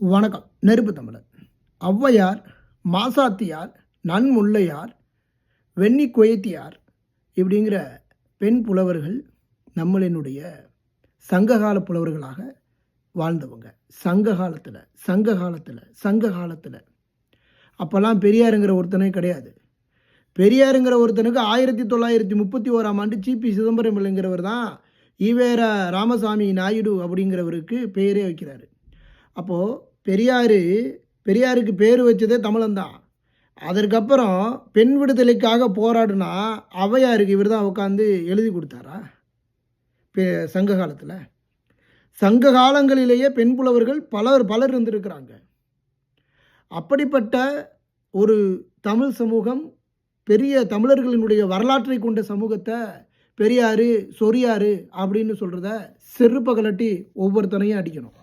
வணக்கம். நெருப்பு தமிழர் ஔவையார் மாசாத்தியார் நன்முல்லையார் வெண்ணி குயத்தியார் இப்படிங்கிற பெண் புலவர்கள் நம்மளினுடைய சங்ககால புலவர்களாக வாழ்ந்தவங்க. சங்க காலத்தில் சங்க காலத்தில் சங்க காலத்தில் அப்போல்லாம் பெரியாருங்கிற ஒருத்தனே கிடையாது. பெரியாருங்கிற ஒருத்தனுக்கு ஆயிரத்தி தொள்ளாயிரத்தி முப்பத்தி ஓராம் ஆண்டு சிபி சிதம்பரம் இல்லைங்கிறவர் தான் ஈவேரா ராமசாமி நாயுடு அப்படிங்கிறவருக்கு பெயரே வைக்கிறாரு. அப்போது பெரியார் பெரியாருக்கு பேர் வச்சதே தமிழன்தான். அதற்கப்புறம் பெண் விடுதலைக்காக போராடினா அவையாருக்கு இவர் தான் உட்காந்து எழுதி கொடுத்தாரா? பெ சங்க காலத்தில். சங்க காலங்களிலேயே பெண் புலவர்கள் பலர் பலர் இருந்திருக்கிறாங்க. அப்படிப்பட்ட ஒரு தமிழ் சமூகம் பெரிய தமிழர்களினுடைய வரலாற்றை கொண்ட சமூகத்தை பெரியார் சொரியாறு அப்படின்னு சொல்கிறத செருப்பை கலட்டி ஒவ்வொருத்தனையும் அடிக்கணும்.